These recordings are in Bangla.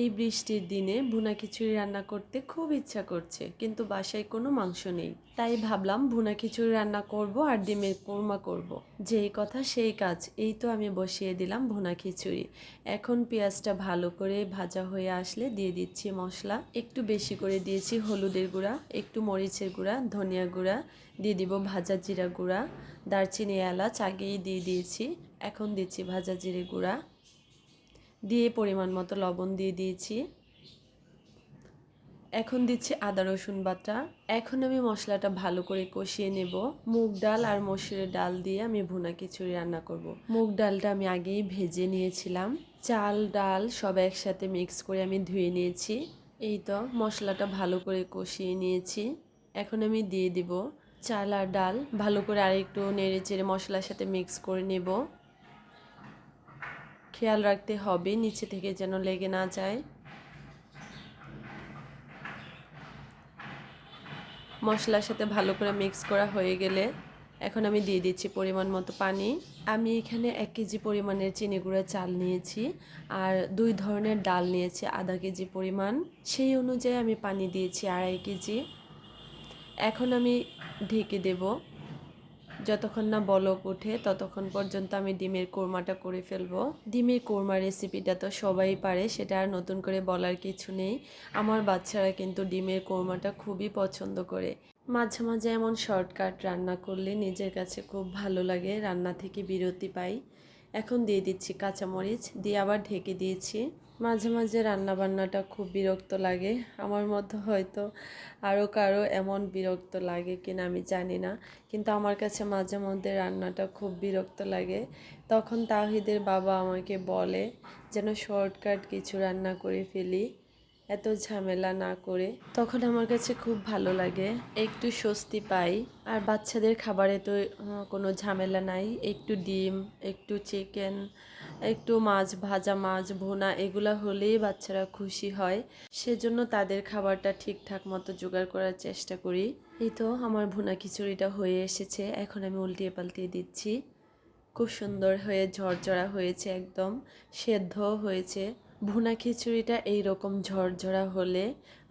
এই বৃষ্টির দিনে ভুনা খিচুড়ি রান্না করতে খুব ইচ্ছা করছে, কিন্তু বাসায় কোনো মাংস নেই। তাই ভাবলাম ভুনা খিচুড়ি রান্না করব আর ডিমের কোরমা করব। যেই কথা সেই কাজ, এই তো আমি বসিয়ে দিলাম ভুনা খিচুড়ি। এখন পেঁয়াজটা ভালো করে ভাজা হয়ে আসলে দিয়ে দিচ্ছি মশলা। একটু বেশি করে দিয়েছি হলুদের গুঁড়া, একটু মরিচের গুঁড়া, ধনিয়া গুঁড়া, দিয়ে দিব ভাজা জিরা গুঁড়া, দারচিনি এলাচ আগেই দিয়ে দিয়েছি, এখন দিচ্ছি ভাজা জিরে গুঁড়া। দিয়ে পরিমাণ মতো লবণ দিয়ে দিয়েছি। এখন দিচ্ছি আদা, রসুন বাটা। এখন আমি মশলাটা ভালো করে কষিয়ে নেব। মুগ ডাল আর মসুরের ডাল দিয়ে আমি ভুনা খিচুড়ি রান্না করব। মুগ ডালটা আমি আগেই ভেজে নিয়েছিলাম। চাল, ডাল সব একসাথে মিক্স করে আমি ধুয়ে নিয়েছি। এই তো মশলাটা ভালো করে কষিয়ে নিয়েছি। এখন আমি দিয়ে দিব চাল আর ডাল। ভালো করে আরেকটু নেড়ে চেড়ে মশলার সাথে মিক্স করে নেব। খেয়াল রাখতে হবে, নিচে থেকে যেন লেগে না যায়। মশলার সাথে ভালো করে মিক্স করা হয়ে গেলে এখন আমি দিয়ে দিচ্ছি পরিমাণ মতো পানি। আমি এখানে এক কেজি পরিমাণের চিনি গুঁড়া চাল নিয়েছি আর দুই ধরনের ডাল নিয়েছি আধা কেজি পরিমাণ। সেই অনুযায়ী আমি পানি দিয়েছি আড়াই কেজি। এখন আমি ঢেকে দেবো। যতক্ষণ না বলক ওঠে ততক্ষণ পর্যন্ত আমি ডিমের কোরমাটা করে ফেলব। ডিমের কোরমা রেসিপিটা তো সবাই পারে, সেটা আর নতুন করে বলার কিছু নেই। আমার বাচ্চারা কিন্তু ডিমের কোরমাটা খুবই পছন্দ করে। মাঝে মাঝে এমন শর্টকাট রান্না করলে নিজের কাছে খুব ভালো লাগে, রান্না থেকে বিরতি পাই। এখন দিয়ে দিচ্ছি কাঁচামরিচ, দিয়ে আবার ঢেকে দিয়েছি। মাঝে মাঝে রান্না বান্নাটা খুব বিরক্ত লাগে। আমার মধ্যে হয়তো আরও কারও এমন বিরক্ত লাগে কিনা আমি জানি না। কিন্তু আমার কাছে মাঝে মধ্যে রান্নাটা খুব বিরক্ত লাগে। তখন তাহিদের বাবা আমাকে বলে, যেন শর্টকাট কিছু রান্না করে ফেলি। এত ঝামেলা না করে তখন আমার কাছে খুব ভালো লাগে। একটু স্বস্তি পাই। আর বাচ্চাদের খাবারে তো কোনো ঝামেলা নাই। একটু ডিম, একটু চিকেন একটু মাছ, ভাজা মাছ, ভোনা, এগুলো হলেই বাচ্চারা খুশি হয়। সেজন্য তাদের খাবারটা ঠিকঠাক মতো জোগাড় করার চেষ্টা করি। এই তো আমার ভুনা খিচুড়িটা হয়ে এসেছে। এখন আমি উল্টিয়ে পাল্টিয়ে দিচ্ছি। খুব সুন্দর হয়ে ঝরঝরা হয়েছে একদম। সেদ্ধ হয়েছে। ভুনা খিচুড়িটা এই রকম ঝরঝরা হলে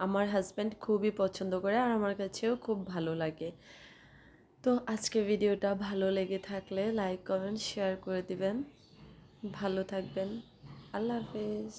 আমার হাজব্যান্ড খুবই পছন্দ করে আর আমার কাছেও খুব ভালো লাগে। তো আজকে ভিডিওটা ভালো লেগে থাকলে লাইক কমেন্ট শেয়ার করে দিবেন। ভালো থাকবেন। আল্লাহ হাফেজ।